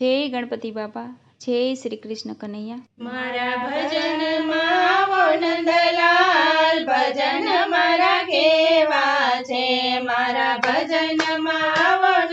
જય ગણપતિ બાપા, જય શ્રી કૃષ્ણ કનૈયા. મારા ભજનમાં આવો નંદલાલ ભજન મારા કેવા છે? મારા ભજનમાં આવો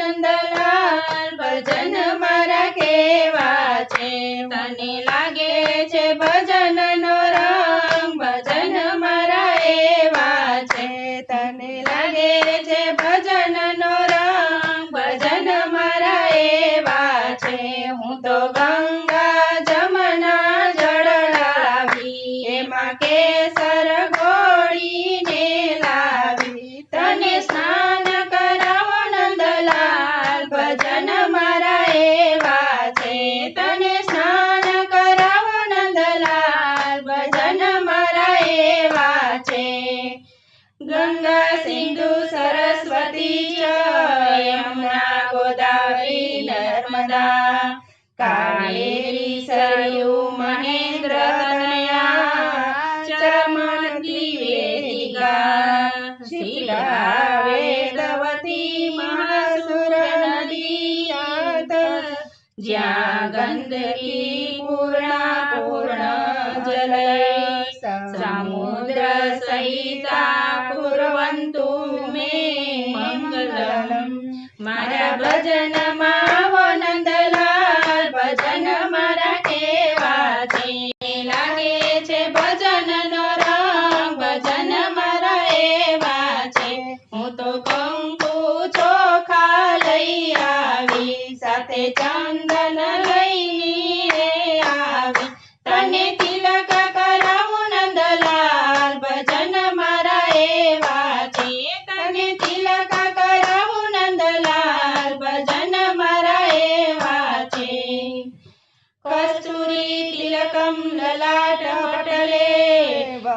नदीच्या यमुना गोदावरी नर्मदा। कावेरी सरयू महेंद्र तनया। चमनती वेदिका शिला वेदवती महासुर नदी ज्या गंदकी पूर्णा पूर्ण जलय। समुद्र सहिता મારા માવો નંદલાલ ભજન મારા કેવા છે? લાગે છે ભજનનો રંગ, ભજન મારા એવા છે. હું તો કંકુ ચોખા લઈ આવી, સાથે ચંદન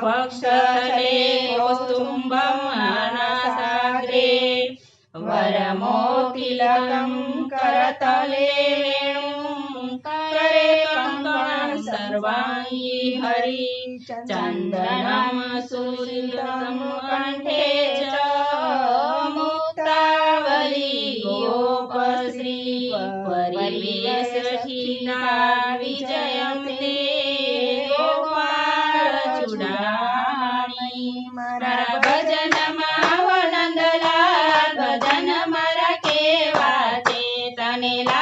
वक्षतले कौस्तुम्बमानासाग्रे वरमोतिलकं करतले वेणुं करे कङ्कणं सर्वाङ्गी हरि। चन्दनं सुशीलं कण्ठे च मुक्तावली गोपश्री। परिवेशठिना विजय I mean.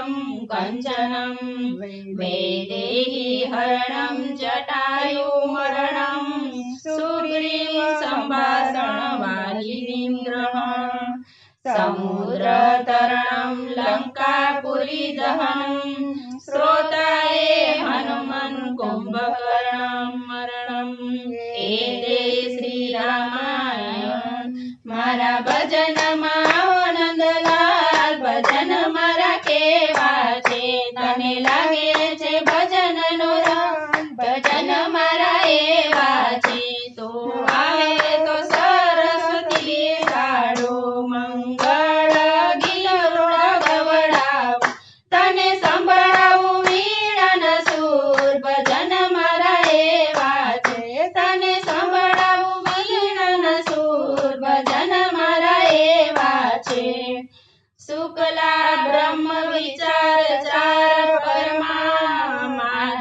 કંચનમ વૈદેહી હરણમ જટાયુ મરણમ સુગ્રીવ સંભાષણ વાલિનીમ ગ્રહણ સમુદ્ર તરણમ લંકાપુરી દહનમ શ્રોતાએ હનુમન કુંભકર્ણમ મરણમ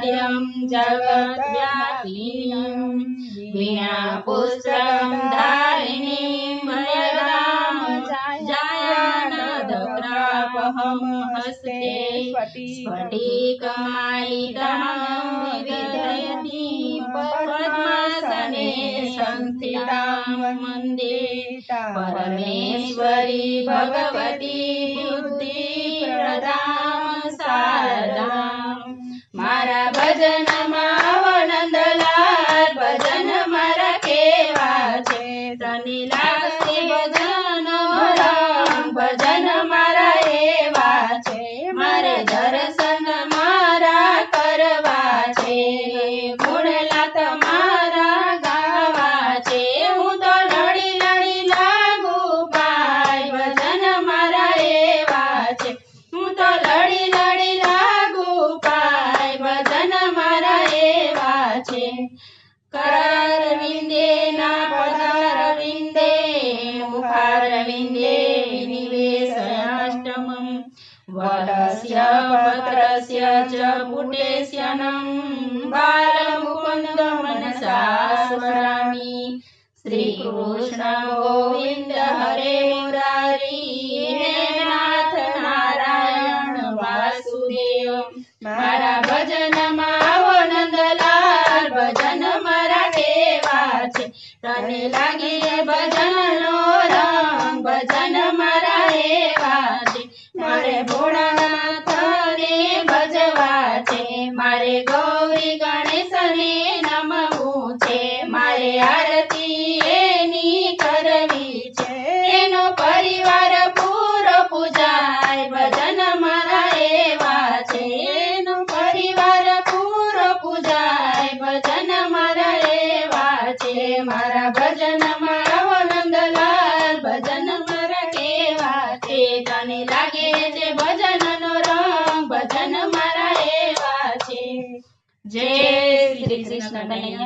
માધ્યમ જગત વ્યાપિનીમ વીણા પુસ્તકમ ધારિણીમ મયદામ જાયાનદગ્રાપહમ હસ્તે સ્ફટિકમાલિકામ વિવિધયતિ પદ્માસને સંસ્થિતામ વંદે પરમેશ્વરી ಕರವಿಂದೇ ನಾ ಪದಾರವಿಂದೇ ಮುಖಾರವಿಂದೇ ನಿವೇಶಯಾಷ್ಟಮಂ ವರಸ್ಯ ಪತ್ರಸ್ಯ ಚ ಪುಟೇಶ್ಯನಂ ಬಾಲಮುಕುಂದ ಮನಸಾ ಸ್ಮರಾಮಿ ಶ್ರೀಕೃಷ್ಣ ಗೋವಿಂದ ಹರೇ ಮುರಾರಿ ನಾಥ ನಾರಾಯಣ ವಾಸುದೇವ મારા મારે ભોળાનાથને ભજવા છે. મારે ગૌ badannya